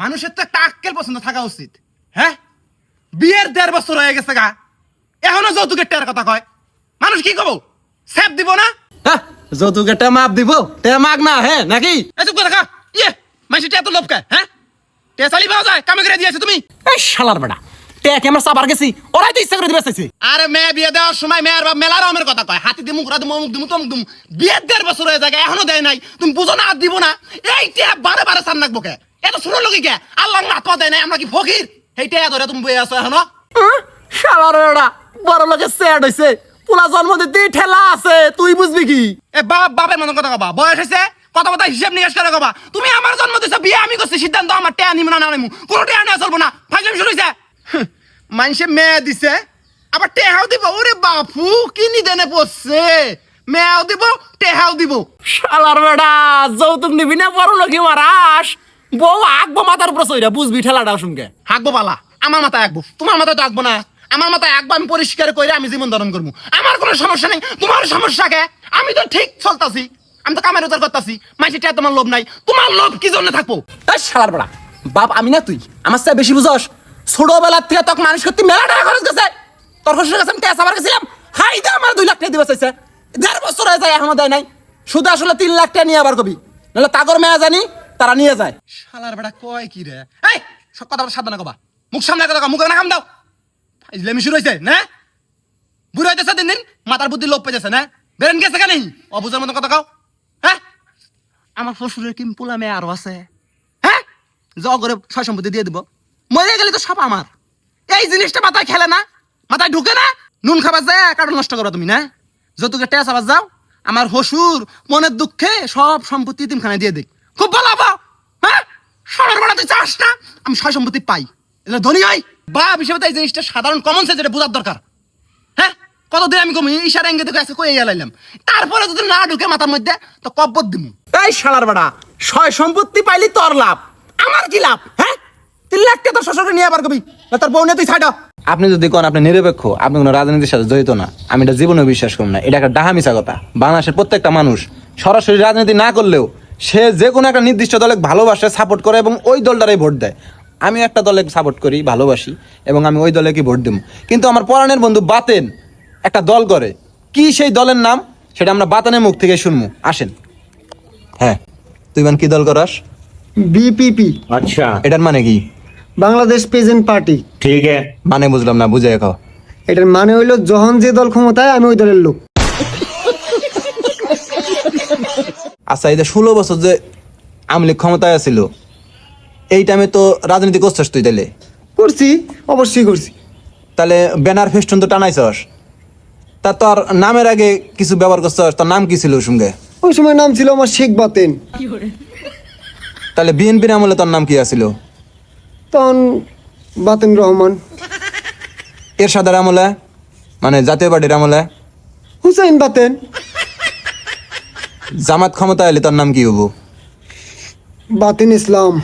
মানুষের তো একটা আক্কেল পছন্দ থাকা উচিত। হ্যাঁ? বিয়ের দেড় বছর হয়ে গেছে গা। এখনও যৌতুকের টের কথা কয়। মানুষ কি কব? স্যাপ দিব না? হ্যাঁ যৌতুকে টেমাপ দিব। টেমাক না হ্যাঁ নাকি? চুপ করে ইয়ে মানুষের টেয়া তো লোভ হ্যাঁ? টেয়া চালি পাওয়া যায় কামে করে দিয়েছ তুমি। এই শালার বেটা টেক আমার চাবার গেছি? ওরাই তো ইচ্ছা করে দিবে চাইছে। আরে মেয়ে বিয়ে দেওয়ার সময় মেয়ের বাপ মেলা রকমের কথা কয়। হাতি দিমু ঘোরা দিমু অমুক দিমু তমুক দিমু বিয়ের দেড় বছর হয়ে যায় এখনও দেয় নাই। তুমি বুঝো না আর দিব না। এই টিয়া বারে বারে সান রাখব কে? এত ছোট লোক কে? আল্লাহ হাত পা দেয় নাই আমরা কি ফকির? এই টিয়া ধরে তুমি বয়ে আছো এখনও? শালার বেটা বড় লোকের সেট হইছে পোলা জন্ম দিতে ঠেলা আছে তুই বুঝবি কি? এ বাপ বাপের মতন কথা কবা বয়স হয়েছে কথা কথা হিসাব নিকাশ করে কবা। তুমি আমার জন্ম দিছো বিয়ে আমি করছি সিদ্ধান্ত আমার টেয়া নিব না না নিমু। কোনো টেয়া নেওয়া চলবো না। ফাইজলাম শুরু হয়েছে। মানুষে মেয়ে দিছে আবার টেহাও দিব। ওরে বাপু কি নিদেনে পড়ছে? মেয়াও দিব টেহাও দিব। শালার বেটা যৌতুক নিবি না বড় লোকে মারাস বউ আঁকবো মাথার উপর সইরা বুঝবি ঠেলাটা শুনকে হাঁকবো পালা আমার মাথায় আঁকবো তোমার মাথায় তো আঁকবো না। আমার মাথায় আঁকবো আমি পরিষ্কার করে আমি জীবন ধারণ করব। আমার কোনো সমস্যা নেই। তোমার সমস্যা কে? আমি তো ঠিক চলতাছি। আমি তো কামের উত্তর করতাছি। মাইসিটা তোমার লোভ নাই। তোমার লোভ কি জন্য থাকব? শালার বেটা বাপ আমি না তুই? আমার চেয়ে বেশি বুঝস? ছোটবেলার থেকে তোকে মানুষ করতে মেলা টাকা খরচ গেছে তোর শ্বশুরের কাছে আমি আবার গেছিলাম। হাই দে আমার দুই লাখ টাকা দিবে চাইছে দেড় বছর হয়ে যায় এখনও দেয় নাই। শুধু আসলে তিন লাখ টাকা নিয়ে আবার কবি। নাহলে তাগর মেয়া জানি তারা নিয়ে যায়। শালার বেটা কয় কি রে? এই, সব কথা সাবধানে কবা। মুখ সামনে কথা মুখে না কাম দাও। ইসলামি শুরু হয়েছে না? বুড়ো হইতেছে দিন দিন, মাথার বুদ্ধি লোপ পেয়েছে না? বেরেন গেছে কেন? অবুঝার মতো কথা কও। হ্যাঁ? আমার শ্বশুরের কি পোলা মেয়ে আরও আছে? হ্যাঁ? জ করে ছয় সম্পত্তি দিয়ে দিব। মরে গেলে তো সব আমার। এই জিনিসটা মাথায় খেলে না। মাথায় ঢুকে না। নুন খাবার যায় কারণ নষ্ট করো তুমি, না? যতকে টেস আবার যাও। আমার হসুর মনের দুঃখে সব সম্পত্তি তিনখানে দিয়ে দিক। খুব ভালো হব হ্যাঁ? সবার বেলা তুই চাস না? আমি সয় সম্পত্তি পাই। এটা ধনী হয় বা হিসেবে তো এই জিনিসটা সাধারণ কমন সেন্স এটা বোঝার দরকার। হ্যাঁ? কতদিন আমি কমি ইশারা এঙ্গে দেখে আছে কই এলাইলাম? তারপরে যদি না ঢুকে মাথার মধ্যে তো কব্বত দিমু। এই শালার বেটা ছয় সম্পত্তি পাইলি তোর লাভ। আমার কি লাভ? হ্যাঁ? তিন লাখ টাকা তোর শ্বশুরকে নিয়ে আবার কবি না তোর বউ নিয়ে তুই ছাড়। আপনি যদি কোন আপনি নিরপেক্ষ আপনি কোনো রাজনীতির সাথে জড়িত না। আমি এটা জীবনে বিশ্বাস করব না। এটা একটা ডাহা মিশা কথা। বাংলাদেশের প্রত্যেকটা মানুষ সরাসরি রাজনীতি না করলেও সে যে কোনো একটা নির্দিষ্ট দলে ভালোবাসে সাপোর্ট করে এবং ওই দলটারাই ভোট দেয়। আমি একটা দলে সাপোর্ট করি ভালোবাসি এবং আমি ওই দলে কি ভোট দেবো। কিন্তু আমার পরাণের বন্ধু বাতেন একটা দল করে। কি সেই দলের নাম? সেটা আমরা বাতানের মুখ থেকে শুনব। আসেন। হ্যাঁ তুই মানে কি দল করাস? বিপিপি। আচ্ছা। এটার মানে কি? Bangladesh present party. ঠিক আছে। মানে বুঝলাম না বুঝে খাও এটার মানে হইল যখন যে দল ক্ষমতায় আমি ওই দলের লোক। আচ্ছা এই যে ষোলো বছর যে আওয়ামী লীগ ক্ষমতায় আছিল এই টাইমে তো রাজনীতি করছিস তুই তাহলে করছি অবশ্যই করছি। তাহলে ব্যানার ফেস্টুন তো টানাইছস। তা তোর নামের আগে কিছু ব্যবহার করছস? তোর নাম কি ছিল ওর সঙ্গে? ওই সময় নাম ছিল আমার শেখ বাতেন। তাহলে বিএনপির আমলে তোর নাম কি আছিল? তখন বাতেন রহমান। এরশাদের আমলে? মানে জাতীয় পার্টির আমলে? হুসাইন বাতেন। জামাত ক্ষমতা এলে তার নাম কি হব? বাতিন ইসলাম।